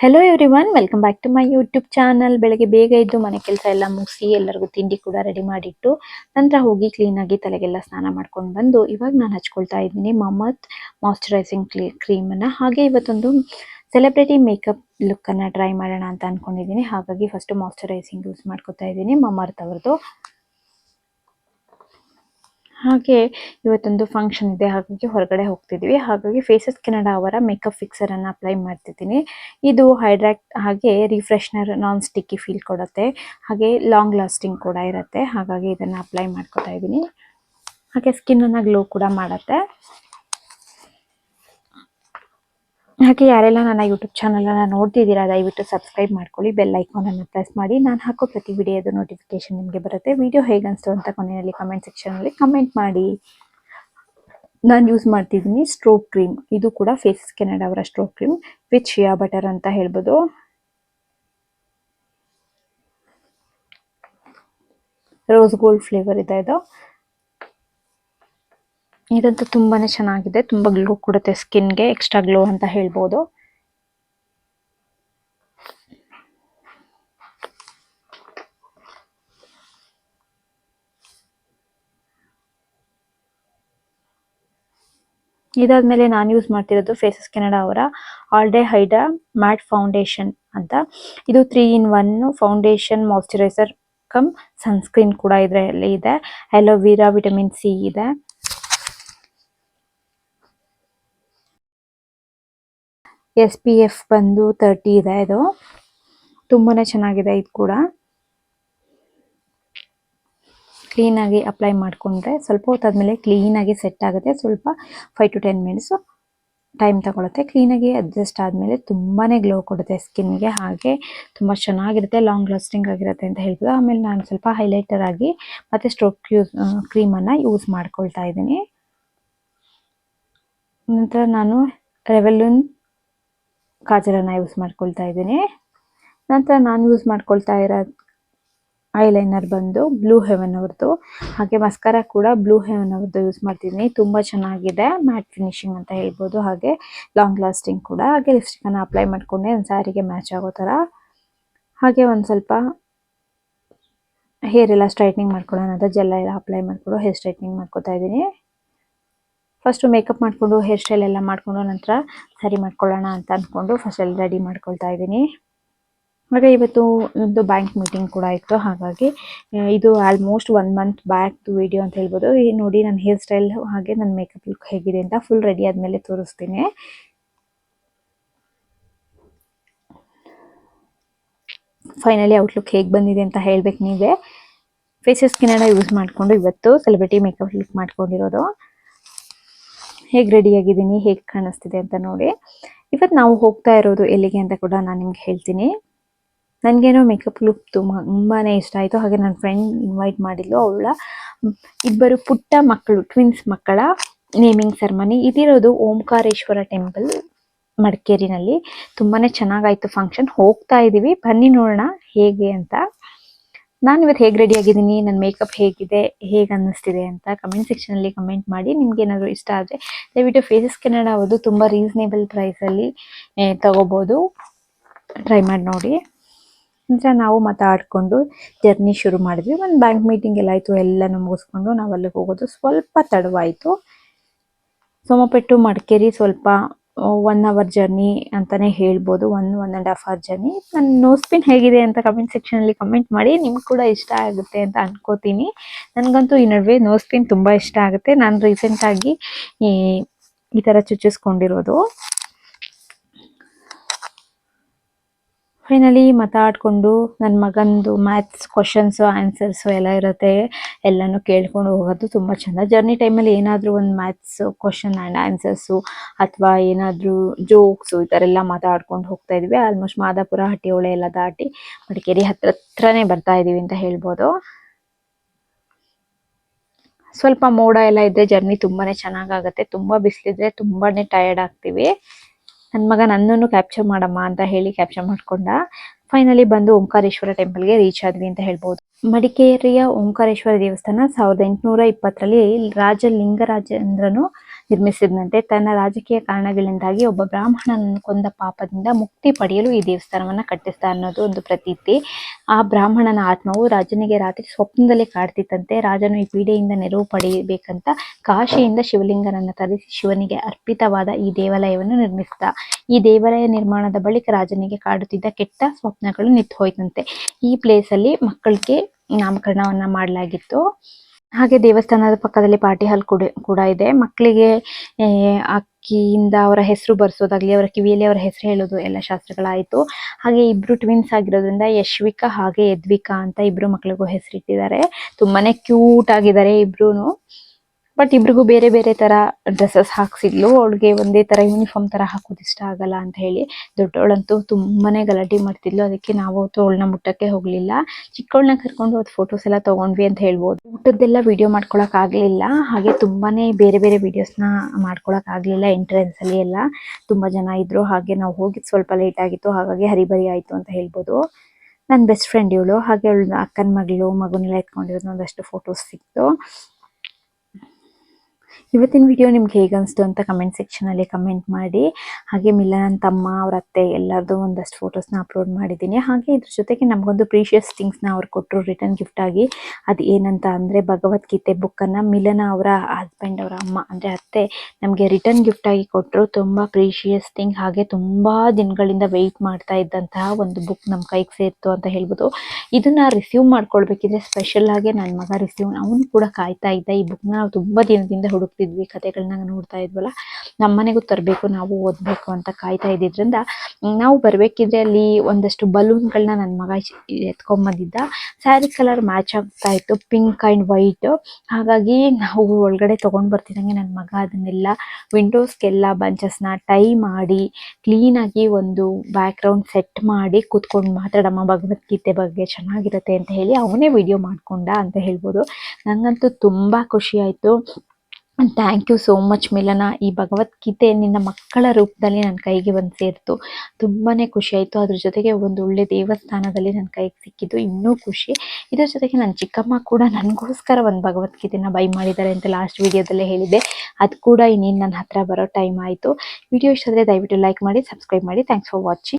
Hello everyone welcome back to my YouTube channel ಬೆಳಗ್ಗೆ ಬೇಗ ಇದ್ದು ಮನೆ ಕೆಲಸ ಎಲ್ಲ ಮುಗಿಸಿ ಎಲ್ಲರಿಗೂ ತಿಂಡಿ ಕೂಡ ರೆಡಿ ಮಾಡಿಟ್ಟು ನಂತರ ಹೋಗಿ ಕ್ಲೀನಾಗಿ ತಲೆಗೆಲ್ಲ ಸ್ನಾನ ಮಾಡ್ಕೊಂಡು ಬಂದು ಇವಾಗ ನಾನು ಹಚ್ಕೊಳ್ತಾ ಇದ್ದೀನಿ ಮಮತ್ ಮಾಯ್ಚರೈಸಿಂಗ್ ಕ್ಲೀ ಕ್ರೀಮನ್ನು ಹಾಗೆ ಇವತ್ತೊಂದು ಸೆಲೆಬ್ರಿಟಿ ಮೇಕಪ್ ಲುಕ್ಕನ್ನು ಟ್ರೈ ಮಾಡೋಣ ಅಂತ ಅಂದ್ಕೊಂಡಿದ್ದೀನಿ ಹಾಗಾಗಿ ಫಸ್ಟ್ ಮಾಯ್ಚರೈಸಿಂಗ್ ಯೂಸ್ ಮಾಡ್ಕೊತಾ ಇದ್ದೀನಿ ಮಮರ್ತ್ ಅವ್ರದ್ದು. ಹಾಗೆ ಇವತ್ತೊಂದು ಫಂಕ್ಷನ್ ಇದೆ, ಹಾಗಾಗಿ ಹೊರಗಡೆ ಹೋಗ್ತಿದ್ವಿ. ಹಾಗಾಗಿ ಫೇಸಸ್ ಕೆನಡಾ ಅವರ ಮೇಕಪ್ ಫಿಕ್ಸರ್ ಅನ್ನು ಅಪ್ಲೈ ಮಾಡ್ತಿದ್ದೀನಿ. ಇದು ಹೈಡ್ರಾಕ್ಟ್ ಹಾಗೆ ರಿಫ್ರೆಶ್ನರ್ ನಾನ್ ಸ್ಟಿಕ್ಕಿ ಫೀಲ್ ಕೊಡುತ್ತೆ. ಹಾಗೆ ಲಾಂಗ್ ಲಾಸ್ಟಿಂಗ್ ಕೂಡ ಇರುತ್ತೆ. ಹಾಗಾಗಿ ಇದನ್ನು ಅಪ್ಲೈ ಮಾಡ್ಕೊತಾ ಇದ್ದೀನಿ ಹಾಗೆ ಸ್ಕಿನ್ ಅನ್ನ ಗ್ಲೋ ಕೂಡ ಮಾಡುತ್ತೆ. ಹಾಗೆ ಯಾರೆಲ್ಲ ನನ್ನ ಯೂಟ್ಯೂಬ್ ಚಾನಲನ್ನು ನೋಡ್ತಿದ್ದೀರಾ, ದಯವಿಟ್ಟು ಸಬ್ಸ್ಕ್ರೈಬ್ ಮಾಡ್ಕೊಳ್ಳಿ ಬೆಲ್ ಐಕಾನನ್ನು ಪ್ರೆಸ್ ಮಾಡಿ. ನಾನು ಹಾಕೋ ಪ್ರತಿ ವಿಡಿಯೋದು ನೋಟಿಫಿಕೇಶನ್ ನಿಮಗೆ ಬರುತ್ತೆ. ವಿಡಿಯೋ ಹೇಗೆ ಅನಿಸ್ತು ಅಂತ ಕೊನೆಯಲ್ಲಿ ಕಮೆಂಟ್ ಸೆಕ್ಷನಲ್ಲಿ ಕಮೆಂಟ್ ಮಾಡಿ. ನಾನು ಯೂಸ್ ಮಾಡ್ತಿದ್ದೀನಿ ಸ್ಟ್ರೋಕ್ ಕ್ರೀಮ್ ಇದು ಕೂಡ ಫೇಸ್ ಕೆನಡಾ ಅವರ stroke cream with shea butter ಅಂತ ಹೇಳ್ಬೋದು. ರೋಸ್ ಗೋಲ್ಡ್ ಫ್ಲೇವರ್ ಇದೆ ಇದು ಇದಂತೂ ತುಂಬಾನೇ ಚೆನ್ನಾಗಿದೆ. ತುಂಬಾ ಗ್ಲೋ ಕೊಡುತ್ತೆ ಸ್ಕಿನ್ಗೆ. ಎಕ್ಸ್ಟ್ರಾ ಗ್ಲೋ ಅಂತ ಹೇಳ್ಬೋದು. ಇದಾದ್ಮೇಲೆ ನಾನು ಯೂಸ್ ಮಾಡ್ತಿರೋದು ಫೇಸಸ್ ಕೆನಡಾ ಅವರ all day hydra matte foundation ಅಂತ. ಇದು three in one foundation moisturiser cum sunscreen ಕೂಡ ಇದರಲ್ಲಿ ಇದೆ. ಅಲೋವಿರಾ ವಿಟಮಿನ್ ಸಿ ಇದೆ. ಎಸ್ ಪಿ ಎಫ್ ಬಂದು ತರ್ಟಿ ಇದೆ ಇದು. ತುಂಬಾನೇ ಚೆನ್ನಾಗಿದೆ ಇದು ಕೂಡ. ಕ್ಲೀನಾಗಿ ಅಪ್ಲೈ ಮಾಡಿಕೊಂಡ್ರೆ ಸ್ವಲ್ಪ ಹೊತ್ತಾದ್ಮೇಲೆ ಕ್ಲೀನಾಗಿ ಸೆಟ್ ಆಗುತ್ತೆ. ಸ್ವಲ್ಪ five to ten minutes time ತಗೊಳುತ್ತೆ. ಕ್ಲೀನಾಗಿ ಅಡ್ಜಸ್ಟ್ ಆದಮೇಲೆ ತುಂಬಾ ಗ್ಲೋ ಕೊಡುತ್ತೆ ಸ್ಕಿನ್ಗೆ ಹಾಗೆ ತುಂಬ ಚೆನ್ನಾಗಿರುತ್ತೆ ಲಾಂಗ್ ಲಾಸ್ಟಿಂಗ್ ಆಗಿರುತ್ತೆ ಅಂತ ಹೇಳ್ಬೋದು. ಆಮೇಲೆ ನಾನು ಸ್ವಲ್ಪ ಹೈಲೈಟರ್ ಆಗಿ ಮತ್ತು ಸ್ಟ್ರೋಕ್ ಯೂಸ್ ಕ್ರೀಮನ್ನು ಯೂಸ್ ಮಾಡ್ಕೊಳ್ತಾ ಇದ್ದೀನಿ. ನಂತರ ನಾನು ರೆವೆಲ್ಯೂನ್ ಕಾಜಲನ್ನು ಯೂಸ್ ಮಾಡ್ಕೊಳ್ತಾ ಇದ್ದೀನಿ. ನಂತರ ನಾನು ಯೂಸ್ ಮಾಡ್ಕೊಳ್ತಾ ಇರೋ ಐಲೈನರ್ ಬಂದು ಬ್ಲೂ ಹೆವನ್ ಅವ್ರದ್ದು. ಹಾಗೆ ಮಸ್ಕರ ಕೂಡ ಬ್ಲೂ ಹೆವನ್ ಅವ್ರದ್ದು ಯೂಸ್ ಮಾಡ್ತಿದ್ದೀನಿ. ತುಂಬ ಚೆನ್ನಾಗಿದೆ. ಮ್ಯಾಟ್ ಫಿನಿಶಿಂಗ್ ಅಂತ ಹೇಳ್ಬೋದು. ಹಾಗೆ ಲಾಂಗ್ ಲಾಸ್ಟಿಂಗ್ ಕೂಡ. ಹಾಗೆ ಲಿಪ್ಸ್ಟಿಕ್ಕನ್ನು ಅಪ್ಲೈ ಮಾಡಿಕೊಂಡೆ. ಒಂದು ಸ್ಯಾರಿಗೆ ಮ್ಯಾಚ್ ಆಗೋ ಥರ. ಹಾಗೆ ಒಂದು ಸ್ವಲ್ಪ ಹೇರ್ ಎಲ್ಲ ಸ್ಟ್ರೈಟ್ನಿಂಗ್ ಮಾಡ್ಕೊಳ್ಳೋಣ ಅಂತ ಜೆಲ್ಲ ಎಲ್ಲ ಅಪ್ಲೈ ಮಾಡಿಕೊಂಡು ಹೇರ್ ಸ್ಟ್ರೈಟ್ನಿಂಗ್ ಮಾಡ್ಕೊತಾ ಇದ್ದೀನಿ. ಫಸ್ಟು ಮೇಕಪ್ ಮಾಡಿಕೊಂಡು ಹೇರ್ ಸ್ಟೈಲ್ ಎಲ್ಲ ಮಾಡಿಕೊಂಡು ನಂತರ ಸರಿ ಮಾಡ್ಕೊಳ್ಳೋಣ ಅಂತ ಅಂದ್ಕೊಂಡು ಫಸ್ಟ್ ಎಲ್ಲ ರೆಡಿ ಮಾಡ್ಕೊಳ್ತಾ ಇದ್ದೀನಿ. ಆಗ ಇವತ್ತು ಒಂದು ಬ್ಯಾಂಕ್ ಮೀಟಿಂಗ್ ಕೂಡ ಇತ್ತು, ಹಾಗಾಗಿ ಇದು almost one month back video ಅಂತ ಹೇಳ್ಬೋದು. ಈ ನೋಡಿ ನನ್ನ ಹೇರ್ ಸ್ಟೈಲ್ ಹಾಗೆ ನನ್ನ ಮೇಕಪ್ ಲುಕ್ ಹೇಗಿದೆ ಅಂತ ಫುಲ್ ರೆಡಿ ಆದಮೇಲೆ ತೋರಿಸ್ತೀನಿ. ಫೈನಲಿ ಔಟ್ಲುಕ್ ಹೇಗೆ ಬಂದಿದೆ ಅಂತ ಹೇಳ್ಬೇಕು ನೀವೇ. ಫೇಸಸ್ ಸ್ಕಿನ್ನ ಯೂಸ್ ಮಾಡಿಕೊಂಡು ಇವತ್ತು ಸೆಲೆಬ್ರಿಟಿ ಮೇಕಪ್ ಲುಕ್ ಮಾಡ್ಕೊಂಡಿರೋದು. ಹೇಗೆ ರೆಡಿ ಆಗಿದ್ದೀನಿ, ಹೇಗೆ ಕಾಣಿಸ್ತಿದೆ ಅಂತ ನೋಡಿ. ಇವತ್ತು ನಾವು ಹೋಗ್ತಾ ಇರೋದು ಎಲ್ಲಿಗೆ ಅಂತ ಕೂಡ ನಾನು ನಿಮ್ಗೆ ಹೇಳ್ತೀನಿ. ನನಗೇನೋ ಮೇಕಪ್ ಲುಕ್ ತುಂಬ ತುಂಬಾ ಇಷ್ಟ ಆಯಿತು. ಹಾಗೆ ನನ್ನ ಫ್ರೆಂಡ್ ಇನ್ವೈಟ್ ಮಾಡಿದ್ಲು, ಅವಳ, ಇಬ್ಬರು ಪುಟ್ಟ ಮಕ್ಕಳು ಟ್ವಿನ್ಸ್ ಮಕ್ಕಳ ನೇಮಿಂಗ್ ಸೆರ್ಮನಿ ಇದಿರೋದು ಓಂಕಾರೇಶ್ವರ ಟೆಂಪಲ್ ಮಡಿಕೇರಿನಲ್ಲಿ. ತುಂಬಾ ಚೆನ್ನಾಗಾಯಿತು ಫಂಕ್ಷನ್ ಹೋಗ್ತಾ ಇದ್ದೀವಿ ಬನ್ನಿ ನೋಡೋಣ ಹೇಗೆ ಅಂತ. ನಾನು ಇವತ್ತು ಹೇಗೆ ರೆಡಿ ಆಗಿದ್ದೀನಿ ನನ್ನ ಮೇಕಪ್ ಹೇಗಿದೆ, ಹೇಗೆ ಅನ್ನಿಸ್ತಿದೆ ಅಂತ ಕಮೆಂಟ್ ಸೆಕ್ಷನಲ್ಲಿ ಕಮೆಂಟ್ ಮಾಡಿ. ನಿಮ್ಗೆ ಏನಾದರೂ ಇಷ್ಟ ಆದರೆ ದಯವಿಟ್ಟು ಫೇಸಸ್ ಕೆನಡಾ ಅವರು ತುಂಬ ರೀಸನೇಬಲ್ ಪ್ರೈಸಲ್ಲಿ ತಗೋಬೋದು. ಟ್ರೈ ಮಾಡಿ ನೋಡಿ. ನಂತರ ನಾವು ಮಾತಾಡಿಕೊಂಡು ಜರ್ನಿ ಶುರು ಮಾಡಿದ್ವಿ. ಒಂದು ಬ್ಯಾಂಕ್ ಮೀಟಿಂಗ್ ಎಲ್ಲ ಆಯಿತು, ಎಲ್ಲನೂ ಮುಗಿಸ್ಕೊಂಡು ನಾವು ಅಲ್ಲಿಗೆ ಹೋಗೋದು. ಸ್ವಲ್ಪ ತಡವಾಯಿತು. ಸೋಮಪೆಟ್ಟು ಮಡಿಕೇರಿ ಸ್ವಲ್ಪ ಒನ್ ಅವರ್ ಜರ್ನಿ ಅಂತಾನೆ ಹೇಳ್ಬೋದು. One one and half hour journey ನನ್ನ ನೋಸ್ ಪಿನ್ ಹೇಗಿದೆ ಅಂತ ಕಮೆಂಟ್ ಸೆಕ್ಷನಲ್ಲಿ ಕಮೆಂಟ್ ಮಾಡಿ. ನಿಮ್ಗೆ ಕೂಡ ಇಷ್ಟ ಆಗುತ್ತೆ ಅಂತ ಅನ್ಕೋತೀನಿ. ನನಗಂತೂ ಈ ನಡುವೆ ನೋಸ್ ಪಿನ್ ತುಂಬ ಇಷ್ಟ ಆಗುತ್ತೆ. ನಾನು ರೀಸೆಂಟಾಗಿ ಈ ಈ ಥರ ಚುಚ್ಚಿಸ್ಕೊಂಡಿರೋದು. ಫೈನಲಿ ಮಾತಾಡಿಕೊಂಡು ನನ್ನ ಮಗಂದು ಮ್ಯಾಥ್ಸ್ ಕ್ವಶನ್ಸು ಆನ್ಸರ್ಸು ಎಲ್ಲ ಇರುತ್ತೆ. ಎಲ್ಲನೂ ಕೇಳ್ಕೊಂಡು ಹೋಗೋದು ತುಂಬ ಚೆಂದ. ಜರ್ನಿ ಟೈಮಲ್ಲಿ ಏನಾದರೂ ಒಂದು ಮ್ಯಾಥ್ಸ್ ಕ್ವಶನ್ ಆ್ಯಂಡ್ ಆನ್ಸರ್ಸು ಅಥವಾ ಏನಾದರೂ ಜೋಕ್ಸು ಈ ಥರ ಎಲ್ಲ ಮಾತಾಡ್ಕೊಂಡು ಹೋಗ್ತಾ ಇದ್ವಿ. ಆಲ್ಮೋಸ್ಟ್ ಮಾದಾಪುರ ಹಟ್ಟಿಹೊಳೆ ಎಲ್ಲ ದಾಟಿ ಮಡಿಕೇರಿ ಹತ್ರ ಹತ್ರನೇ ಬರ್ತಾ ಇದ್ದೀವಿ ಅಂತ ಹೇಳ್ಬೋದು. ಸ್ವಲ್ಪ ಮೋಡ ಎಲ್ಲ ಇದ್ದರೆ ಜರ್ನಿ ತುಂಬಾ ಚೆನ್ನಾಗಾಗುತ್ತೆ ತುಂಬ ಬಿಸಿಲಿದ್ರೆ ತುಂಬಾ ಟಯರ್ಡ್ ಆಗ್ತೀವಿ. ನನ್ನ ಮಗ ನನ್ನನ್ನು ಕ್ಯಾಪ್ಚರ್ ಮಾಡಮ್ಮ ಅಂತ ಹೇಳಿ ಕ್ಯಾಪ್ಚರ್ ಮಾಡ್ಕೊಂಡ ಫೈನಲಿ ಬಂದು ಓಂಕಾರೇಶ್ವರ ಟೆಂಪಲ್ಗೆ ರೀಚ್ ಆದ್ವಿ ಅಂತ ಹೇಳ್ಬೋದು. ಮಡಿಕೇರಿಯ ಓಂಕಾರೇಶ್ವರ ದೇವಸ್ಥಾನ ಸಾವಿರದ ಎಂಟುನೂರ ಇಪ್ಪತ್ತರಲ್ಲಿ ರಾಜ ಲಿಂಗರಾಜೇಂದ್ರನು ನಿರ್ಮಿಸಿದಂತೆ ತನ್ನ ರಾಜಕೀಯ ಕಾರಣಗಳಿಂದಾಗಿ ಒಬ್ಬ ಬ್ರಾಹ್ಮಣನನ್ನು ಕೊಂದ ಪಾಪದಿಂದ ಮುಕ್ತಿ ಪಡೆಯಲು ಈ ದೇವಸ್ಥಾನವನ್ನ ಕಟ್ಟಿಸ್ತಾ ಅನ್ನೋದು ಒಂದು ಪ್ರತೀತಿ. ಆ ಬ್ರಾಹ್ಮಣನ ಆತ್ಮವು ರಾಜನಿಗೆ ರಾತ್ರಿ ಸ್ವಪ್ನದಲ್ಲಿ ಕಾಡ್ತಿತ್ತಂತೆ. ರಾಜನು ಈ ಪೀಡೆಯಿಂದ ನೆರವು ಪಡೆಯಬೇಕಂತ ಕಾಶಿಯಿಂದ ಶಿವಲಿಂಗನನ್ನು ತರಿಸಿ ಶಿವನಿಗೆ ಅರ್ಪಿತವಾದ ಈ ದೇವಾಲಯವನ್ನು ನಿರ್ಮಿಸಿದ. ಈ ದೇವಾಲಯ ನಿರ್ಮಾಣದ ಬಳಿಕ ರಾಜನಿಗೆ ಕಾಡುತ್ತಿದ್ದ ಕೆಟ್ಟ ಸ್ವಪ್ನಗಳು ನಿಂತು ಹೋಯ್ತಂತೆ ಈ ಪ್ಲೇಸ್ ಅಲ್ಲಿ ಮಕ್ಕಳಿಗೆ ನಾಮಕರಣವನ್ನ ಮಾಡಲಾಗಿತ್ತು. ಹಾಗೆ ದೇವಸ್ಥಾನದ ಪಕ್ಕದಲ್ಲಿ ಪಾರ್ಟಿ ಹಾಲ್ ಕೂಡ ಕೂಡ ಇದೆ. ಮಕ್ಕಳಿಗೆ ಅಕ್ಕಿಯಿಂದ ಅವರ ಹೆಸರು ಬರ್ಸೋದಾಗ್ಲಿ, ಅವರ ಕಿವಿಯಲ್ಲಿ ಅವರ ಹೆಸರು ಹೇಳೋದು ಎಲ್ಲ ಶಾಸ್ತ್ರಗಳಾಯ್ತು. ಹಾಗೆ ಇಬ್ರು ಟ್ವಿನ್ಸ್ ಆಗಿರೋದ್ರಿಂದ ಯಶ್ವಿಕಾ ಹಾಗೆ ಯದ್ವಿಕಾ ಅಂತ ಇಬ್ರು ಮಕ್ಕಳಿಗೂ ಹೆಸರಿಟ್ಟಿದ್ದಾರೆ. ತುಂಬಾನೇ ಕ್ಯೂಟ್ ಆಗಿದ್ದಾರೆ ಇಬ್ರುನು. ಬಟ್ ಇಬ್ರಿಗೂ ಬೇರೆ ಬೇರೆ ತರ ಡ್ರೆಸ್ಸಸ್ ಹಾಕ್ಸಿದ್ಲು. ಅವಳಿಗೆ ಒಂದೇ ತರ ಯೂನಿಫಾರ್ಮ್ ತರ ಹಾಕೋದು ಇಷ್ಟ ಆಗಲ್ಲ ಅಂತ ಹೇಳಿ ದೊಡ್ಡವಳಂತೂ ತುಂಬಾನೇ ಗಲಾಟೆ ಮಾಡ್ತಿದ್ಲು. ಅದಕ್ಕೆ ನಾವು ಅವತ್ತು ಅವಳನ್ನ ಮುಟ್ಟಕ್ಕೆ ಹೋಗ್ಲಿಲ್ಲ. ಚಿಕ್ಕವಳನ್ನ ಕರ್ಕೊಂಡು ಅದ್ ಫೋಟೋಸ್ ಎಲ್ಲ ತಗೊಂಡ್ವಿ ಅಂತ ಹೇಳ್ಬೋದು. ಊಟದ್ದೆಲ್ಲ ವಿಡಿಯೋ ಆಗ್ಲಿಲ್ಲ. ಹಾಗೆ ತುಂಬಾನೇ ಬೇರೆ ಬೇರೆ ವಿಡಿಯೋಸ್ನ ಮಾಡ್ಕೊಳಕ್ ಆಗ್ಲಿಲ್ಲ ಎಂಟ್ರೆನ್ಸ್ ಅಲ್ಲಿ ಎಲ್ಲ. ತುಂಬಾ ಜನ ಇದ್ರು. ಹಾಗೆ ನಾವು ಹೋಗಿದ್ ಸ್ವಲ್ಪ ಲೇಟ್ ಆಗಿತ್ತು. ಹಾಗಾಗಿ ಹರಿಬರಿ ಆಯ್ತು ಅಂತ ಹೇಳ್ಬೋದು. ನನ್ನ ಬೆಸ್ಟ್ ಫ್ರೆಂಡ್ ಇವಳು. ಹಾಗೆ ಅವಳು ಅಕ್ಕನ ಮಗಳು ಮಗುನೆಲ್ಲ ಎತ್ಕೊಂಡಿರೋದು ಒಂದಷ್ಟು ಫೋಟೋಸ್ ಸಿಕ್ತು. ಇವತ್ತಿನ ವಿಡಿಯೋ ನಿಮ್ಗೆ ಹೇಗೆ ಅನಿಸ್ತು ಅಂತ ಕಮೆಂಟ್ ಸೆಕ್ಷನಲ್ಲಿ ಕಮೆಂಟ್ ಮಾಡಿ. ಹಾಗೆ ಮಿಲನ್ ತಮ್ಮ, ಅವ್ರ ಅತ್ತೆ ಎಲ್ಲರದು ಒಂದಷ್ಟು ಫೋಟೋಸ್ನ ಅಪ್ಲೋಡ್ ಮಾಡಿದ್ದೀನಿ. ಹಾಗೆ ಇದ್ರ ಜೊತೆಗೆ ನಮಗೊಂದು ಪ್ರೀಶಿಯಸ್ ಥಿಂಗ್ಸ್ನ ಅವ್ರು ಕೊಟ್ಟರು ರಿಟರ್ನ್ ಗಿಫ್ಟ್ ಆಗಿ. ಅದು ಏನಂತ ಅಂದರೆ ಭಗವದ್ಗೀತೆ ಬುಕ್ಕನ್ನು ಮಿಲನ ಅವರ ಹಸ್ಬೆಂಡ್ ಅವರ ಅಮ್ಮ, ಅಂದರೆ ಅತ್ತೆ ನಮಗೆ ರಿಟರ್ನ್ ಗಿಫ್ಟ್ ಆಗಿ ಕೊಟ್ಟರು ತುಂಬ ಪ್ರೀಶಿಯಸ್ ಥಿಂಗ್ ಹಾಗೆ ತುಂಬ ದಿನಗಳಿಂದ ವೆಯ್ಟ್ ಮಾಡ್ತಾ ಇದ್ದಂತಹ ಒಂದು ಬುಕ್ ನಮ್ಮ ಕೈಗೆ ಸೇರ್ತು ಅಂತ ಹೇಳ್ಬೋದು. ಇದನ್ನ ರಿಸೀವ್ ಮಾಡ್ಕೊಳ್ಬೇಕಿದ್ರೆ ಸ್ಪೆಷಲ್ ಆಗಿ ನನ್ನ ಮಗ ರಿಸೀವ್ ಅವನು ಕೂಡ ಕಾಯ್ತಾ ಇದ್ದ. ಈ ಬುಕ್ನ ನಾವು ತುಂಬ ದಿನದಿಂದ ಹುಡುಕ್ತಿದ್ವಿ ಕತೆಗಳನ್ನ ನೋಡ್ತಾ ಇದ್ವಲ್ಲ ನಮ್ಮ ಮನೆಗೂ ತರಬೇಕು, ನಾವು ಓದಬೇಕು ಅಂತ ಕಾಯ್ತಾ ಇದ್ದಿದ್ರಿಂದ, ನಾವು ಬರಬೇಕಿದ್ರೆ ಅಲ್ಲಿ ಒಂದಷ್ಟು ಬಲೂನ್ಗಳನ್ನ ನನ್ನ ಮಗ ಎತ್ಕೊಂಬಂದಿದ್ದ. ಸ್ಯಾರಿ ಕಲರ್ ಮ್ಯಾಚ್ ಆಗ್ತಾ ಇತ್ತು ಪಿಂಕ್ ಅಂಡ್ ವೈಟ್ ಹಾಗಾಗಿ ನಾವು ಒಳಗಡೆ ತಗೊಂಡ್ ಬರ್ತಿದ್ದಂಗೆ ನನ್ನ ಮಗ ಅದನ್ನೆಲ್ಲ ವಿಂಡೋಸ್ಗೆಲ್ಲ ಬಂಚಸ್ನ ಟೈ ಮಾಡಿ ಕ್ಲೀನಾಗಿ ಒಂದು ಬ್ಯಾಕ್ಗ್ರೌಂಡ್ ಸೆಟ್ ಮಾಡಿ ಕೂತ್ಕೊಂಡು ಮಾತಾಡಮ್ಮ, ಭಗವದ್ಗೀತೆ ಬಗ್ಗೆ ಚೆನ್ನಾಗಿರುತ್ತೆ ಅಂತ ಹೇಳಿ ಅವನೇ ವಿಡಿಯೋ ಮಾಡ್ಕೊಂಡ ಅಂತ ಹೇಳ್ಬೋದು. ನನಗಂತೂ ತುಂಬ ಖುಷಿ ಆಯಿತು. ಥ್ಯಾಂಕ್ ಯು ಸೋ ಮಚ್ ಮಿಲನ ಈ ಭಗವದ್ಗೀತೆ ನಿನ್ನ ಮಕ್ಕಳ ರೂಪದಲ್ಲಿ ನನ್ನ ಕೈಗೆ ಬಂದು ಸೇರಿತು. ತುಂಬಾ ಖುಷಿ ಆಯಿತು. ಅದ್ರ ಜೊತೆಗೆ ಒಂದು ಒಳ್ಳೆ ದೇವಸ್ಥಾನದಲ್ಲಿ ನನ್ನ ಕೈಗೆ ಸಿಕ್ಕಿದ್ದು. ಇನ್ನೂ ಖುಷಿ. ಇದರ ಜೊತೆಗೆ ನನ್ನ ಚಿಕ್ಕಮ್ಮ ಕೂಡ ನನಗೋಸ್ಕರ ಒಂದು ಭಗವದ್ಗೀತೆನ ಬೈ ಮಾಡಿದ್ದಾರೆ ಅಂತ ಲಾಸ್ಟ್ ವಿಡಿಯೋದಲ್ಲೇ ಹೇಳಿದ್ದೆ. ಅದು ಕೂಡ ಇನ್ನೇನು ನನ್ನ ಹತ್ರ ಬರೋ ಟೈಮ್ ಆಯಿತು. ವಿಡಿಯೋ ಇಷ್ಟ ಆದರೆ ದಯವಿಟ್ಟು ಲೈಕ್ ಮಾಡಿ ಸಬ್ಸ್ಕ್ರೈಬ್ ಮಾಡಿ. Thanks for watching